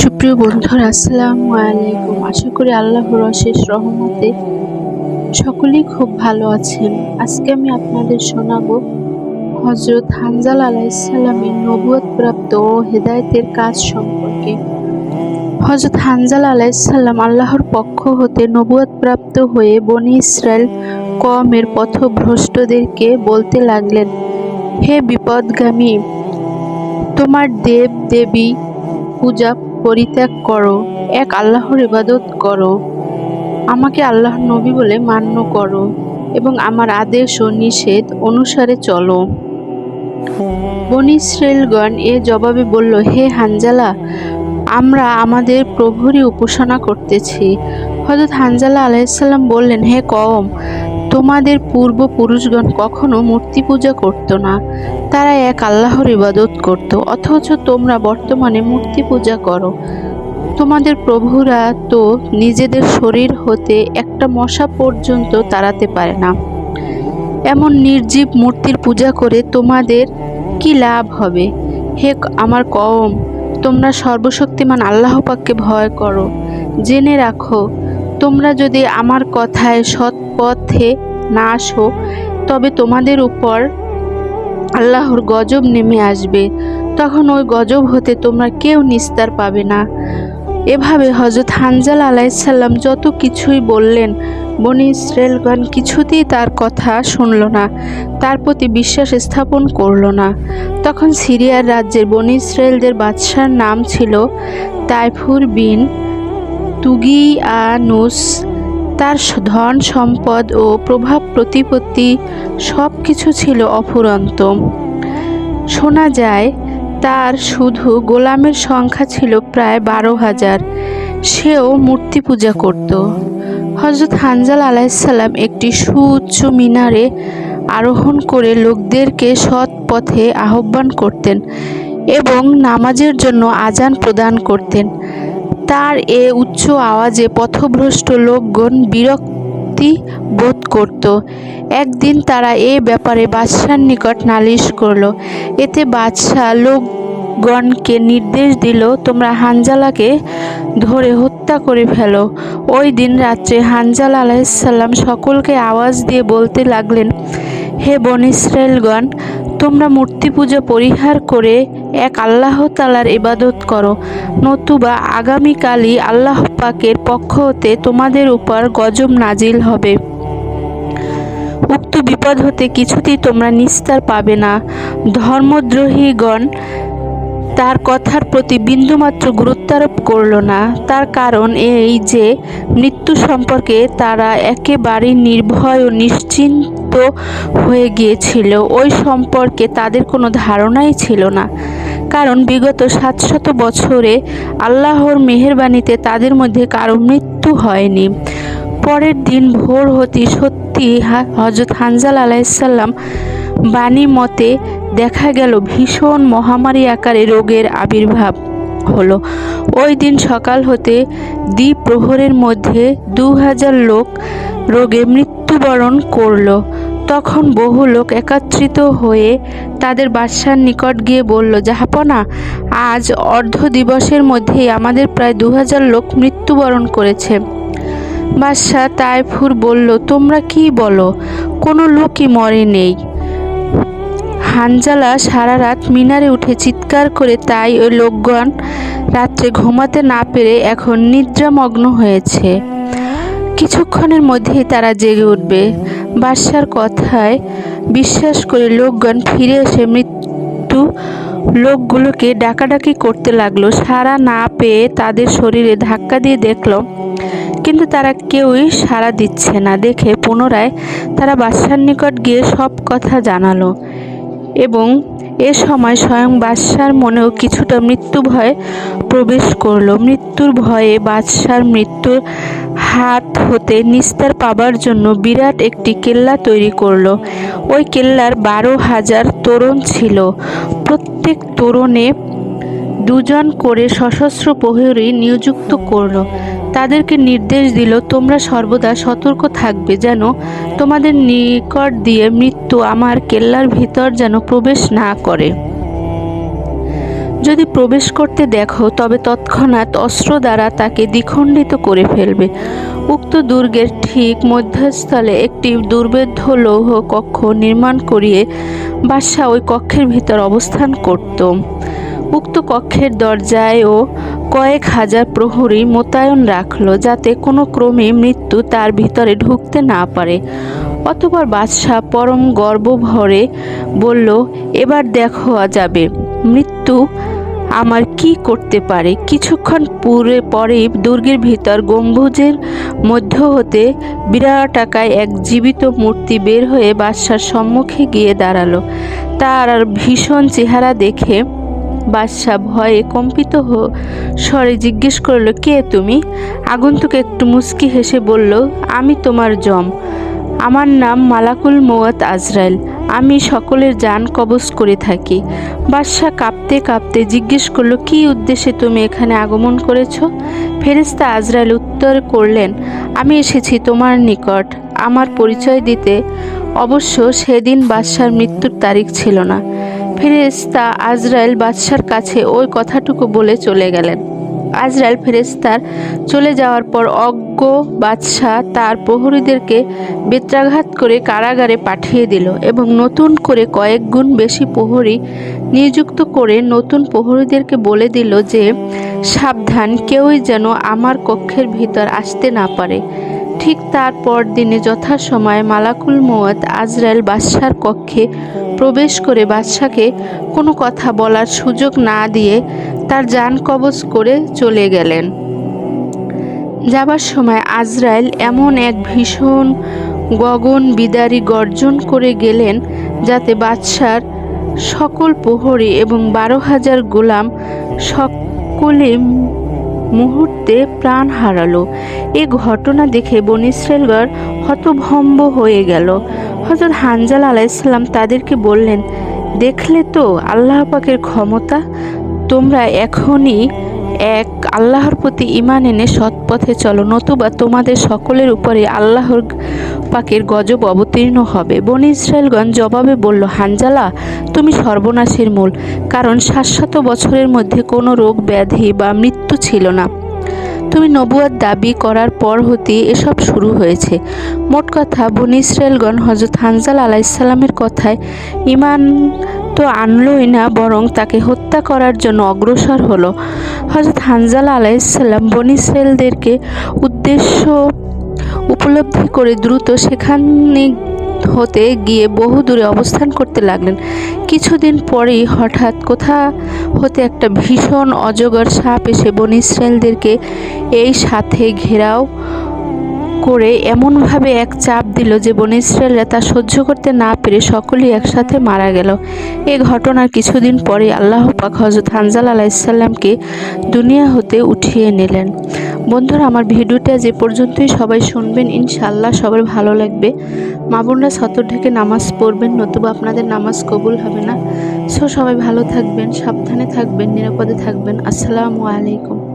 সুপ্রিয় বন্ধুরা, আসসালামু আলাইকুম। আশা করি আল্লাহর অশেষ রহমতে সকলেই খুব ভালো আছেন। আজকে আমি আপনাদের শোনাবো হজরত হানজাল আলাইসাল্লামের নবুয়ত প্রাপ্ত ও হেদায়েতের কাজ সম্পর্কে। হজরত হানজাল আলাইসাল্লাম আল্লাহর পক্ষ হতে নবুয়ত প্রাপ্ত হয়ে বনি ইসরায়েল কমের পথভ্রষ্টদেরকে বলতে লাগলেন, হে বিপদগামী, তোমার দেব দেবী পূজা পরিত্যাগ করো, এক আল্লাহর ইবাদত করো। আমাকে আল্লাহ নবী বলে মান্য করো এবং আমার আদেশ ও নিষেধ অনুসারে চলো। বনি ইসরায়েলগণ এ জবাবে বলল, হে হানজালা, আমরা আমাদের প্রভুরই উপাসনা করতেছি। হযরত হানজালা আলাইসাল্লাম বললেন, হে কওম তোমাদের পূর্বপুরুষগণ কখনো মূর্তি পূজা করত না। তারা এক আল্লাহর ইবাদত করত, অথচ তোমরা বর্তমানে মূর্তি পূজা করো। তোমাদের প্রভুরা তো নিজেদের শরীর হতে একটা মশা পর্যন্ত তাড়াতে পারে না। এমন নির্জীব মূর্তির পূজা করে তোমাদের কি লাভ হবে? হে আমার কম তোমরা সর্বশক্তিমান আল্লাহ পাককে ভয় করো। জেনে রাখো, তোমরা যদি আমার কথায় সৎ পথে না আসো, তবে তোমাদের উপর আল্লাহর গজব নেমে আসবে। তখন ওই গজব হতে তোমরা কেউ নিস্তার পাবে না। এভাবে হজরত হানজাল আলাইসাল্লাম যত কিছুই বললেন, বনি ইসরায়েলগণ কিছুতেই তার কথা শুনল না, তার প্রতি বিশ্বাস স্থাপন করল না। তখন সিরিয়ার রাজ্যের বনি ইসরায়েলদের বাদশার নাম ছিল তাইফুর বিন তুগিয়ানুস। তার ধন সম্পদ ও প্রভাব প্রতিপত্তি সব কিছু ছিল অফুরন্ত। শোনা যায়, তার শুধু গোলামের সংখ্যা ছিল প্রায় বারো হাজার। সেও মূর্তি পূজা করত। হজরত হানজাল আলাইসাল্লাম একটি সুউচ্চ মিনারে আরোহণ করে লোকদেরকে সৎ পথে আহ্বান করতেন এবং নামাজের জন্য আজান প্রদান করতেন। তার এ উচ্চ আওয়াজে পথভ্রষ্ট লোকগণ বিরক্তি বোধ করত। একদিন তারা এ ব্যাপারে বাদশার নিকট নালিশ করল, এতে বাদশাহ লোকগণকে নির্দেশ দিল, তোমরা হানজালাকে ধরে হত্যা করে ফেলো। ওই দিন রাত্রে হানজালা আলাইসাল্লাম সকলকে আওয়াজ দিয়ে বলতে লাগলেন, হে বন ইসরায়েলগণ তোমরা মূর্তি পূজা পরিহার করে এক আল্লাহ তালার ইবাদত করো, নতুবা আগামীকালই আল্লাহ পাকের পক্ষ হতে তোমাদের উপর গজব নাজিল হবে। উক্ত বিপদ হতে কিছুতেই তোমরা নিস্তার পাবে না। ধর্মদ্রোহীগণ তার কথার প্রতি বিন্দুমাত্র গুরুত্বারোপ করল না। তার কারণ এই যে, মৃত্যু সম্পর্কে তারা একেবারে নির্ভয় ও নিশ্চিন্ত হয়ে গিয়েছিল। ওই সম্পর্কে তাদের কোনো ধারণাই ছিল না। কারণ বিগত সাতশত বছরে আল্লাহর মেহরবানিতে তাদের মধ্যে কারও মৃত্যু হয়নি। পরের দিন ভোর হতে সত্যি হজরত হানজাল আলাইসাল্লাম বাণী মতে দেখা গেল ভীষণ মহামারী আকারে রোগের আবির্ভাব। হলো। ওই দিন সকাল হতে দ্বীপ প্রহরের মধ্যে দু হাজার লোক রোগে মৃত্যুবরণ করল। তখন বহু লোক একত্রিত হয়ে তাদের বাদশার নিকট গিয়ে বলল, জাহাপনা, আজ অর্ধ দিবসের মধ্যেই আমাদের প্রায় দু হাজার লোক মৃত্যুবরণ করেছে। বাদশাহ তাইফুর বলল, তোমরা কি বলো? কোনো লোকই মরে নেই। হানজালা সারা রাত মিনারে উঠে চিৎকার করে তাই ওই লোকগণ রাত্রে ঘুমাতে না পেরে এখন নিদ্রামগ্ন হয়েছে। কিছুক্ষণের মধ্যেই তারা জেগে উঠবে। বাদশার কথায় বিশ্বাস করে লোকগণ ফিরে এসে মৃত্যু লোকগুলোকে ডাকাডাকি করতে লাগল। সারা না পেয়ে তাদের শরীরে ধাক্কা দিয়ে দেখল, কিন্তু তারা কেউই সাড়া দিচ্ছে না। দেখে পুনরায় তারা বাদশার নিকট গিয়ে সব কথা জানালো। এবং এ সময় স্বয়ং বাদশার মনেও কিছুটা মৃত্যু ভয় প্রবেশ করল। মৃত্যুর ভয়ে বাদশার মৃত্যুর হাত হতে নিস্তার পাবার জন্য বিরাট একটি কেল্লা তৈরি করল। ওই কেল্লার বারো হাজার তোরণ ছিল। প্রত্যেক তোরণে দুজন করে সশস্ত্র প্রহরী নিযুক্ত করল। তাদেরকে নির্দেশ দিল, তোমরা সর্বদা সতর্ক থাকবে যেন তোমাদের নিকট দিয়ে মৃত্যু আমার কেল্লার ভিতর যেন প্রবেশ না করে। যদি প্রবেশ করতে দেখো, তবে তৎক্ষণাৎ অস্ত্র দ্বারা তাকে দ্বিখণ্ডিত করে ফেলবে। উক্ত দুর্গের ঠিক মধ্যস্থলে একটি দুর্ভেদ্য লৌহ কক্ষ নির্মাণ করিয়ে বাদশাহ ওই কক্ষের ভিতর অবস্থান করত। উক্ত কক্ষের দরজায়ও কয়েক হাজার প্রহরী মোতায়েন রাখল যাতে কোনো ক্রমে মৃত্যু তার ভিতরে ঢুকতে না পারে। অতপর বাদশাহ পরম গর্ব ভরে বলল, এবার দেখো যাবে। মৃত্যু আমার কি করতে পারে? কিছুক্ষণ পুরে পরেই দুর্গের ভিতর গম্বুজের মধ্য হতে বিরাট বিরাটাকায় এক জীবিত মূর্তি বের হয়ে বাদশার সম্মুখে গিয়ে দাঁড়াল। তার আর ভীষণ চেহারা দেখে বাদশাহ ভয়ে কম্পিত হো, স্বরে জিজ্ঞেস করল, কে তুমি? আগন্তুক একটু মুস্কি হেসে বলল, আমি তোমার জম। আমার নাম মালাকুল মৌয়াত আজরাইল। আমি সকলের যান কবজ করে থাকি। বাদশাহ কাঁপতে কাঁপতে জিজ্ঞেস করল, কী উদ্দেশ্যে তুমি এখানে আগমন করেছ? ফেরেস্তা আজরাইল উত্তর করলেন, আমি এসেছি তোমার নিকট। আমার পরিচয় দিতে অবশ্য সেদিন বাদশার মৃত্যুর তারিখ ছিল না। ফেরেস্তা আজরাইল বাদশার কাছে ওই কথাটুকু বলে চলে গেলেন। আজরাইল ফেরেস্তার চলে যাওয়ার পর অজ্ঞ বাদশাহ তার প্রহরীদেরকে বেত্রাঘাত করে কারাগারে পাঠিয়ে দিল এবং নতুন করে কয়েক গুণ বেশি প্রহরী নিযুক্ত করে নতুন প্রহরীদেরকে বলে দিল যে, সাবধান, কেউই যেন আমার কক্ষের ভিতর আসতে না পারে। ঠিক তারপর দিনে যথাসময়ে মালাকুল মৌয়াত আজরাইল বাদশার কক্ষে প্রবেশ করে বাদশাকে কোনো কথা বলার সুযোগ না দিয়ে তার যান কবজ করে চলে গেলেন। যাবার সময় আজরাইল এমন এক ভীষণ গগন বিদারী গর্জন করে গেলেন যাতে বাদশার সকল প্রহরী এবং বারো হাজার গোলাম সকলে মুহূর্তে প্রাণ হারালো। এ ঘটনা দেখে বন হতভম্ব হয়ে গেল। হজরত হানজাল আলাইসাল্লাম তাদেরকে বললেন, দেখলে তো আল্লাহ পাকের ক্ষমতা? তোমরা এখনই এক আল্লাহর প্রতি ইমান এনে সৎ পথে চলো, নতুবা তোমাদের সকলের উপরে আল্লাহর পাকের গজব অবতীর্ণ হবে। বনি ইসরায়েলগঞ্জ জবাবে বলল, হানজালা, তুমি সর্বনাশের মূল, কারণ শাশ্বত বছরের মধ্যে কোনো রোগ, ব্যাধি বা মৃত্যু ছিল না। তুমি নবুয়ার দাবি করার পর হতে এসব শুরু হয়েছে। মোট কথা, বনি ইসরায়েলগণ হজরত হানজাল আলাইসাল্লামের কথায় ইমান তো আনলই না, বরং তাকে হত্যা করার জন্য অগ্রসর হলো। হজরত হানজাল আলাইসাল্লাম বনি ইসরায়েলদেরকে উদ্দেশ্য উপলব্ধি করে দ্রুত সেখানে হতে গিয়ে বহু দূরে অবস্থান করতে লাগলেন। কিছুদিন পরেই হঠাৎ কোথা হতে একটা ভীষণ অজগর সাপ এসে বন ইসরায়েলদেরকে এই সাথে ঘেরাও করে এমনভাবে এক চাপ দিল যে বন ইসরায়েলরা তা সহ্য করতে না পেরে সকলেই একসাথে মারা গেল। এ ঘটনার কিছুদিন পরে আল্লাহ পাক হজরত হানজাল আলাইসাল্লামকে দুনিয়া হতে উঠিয়ে নিলেন। বন্ধুরা, আমার ভিডিওটা যে পর্যন্তই সবাই শুনবেন ইনশাল্লাহ সবার ভালো লাগবে। মা বোনরা সতর ঢেকে নামাজ পড়বেন, নতুবা আপনাদের নামাজ কবুল হবে না। সো সবাই ভালো থাকবেন, সাবধানে থাকবেন, নিরাপদে থাকবেন। আসসালামু আলাইকুম।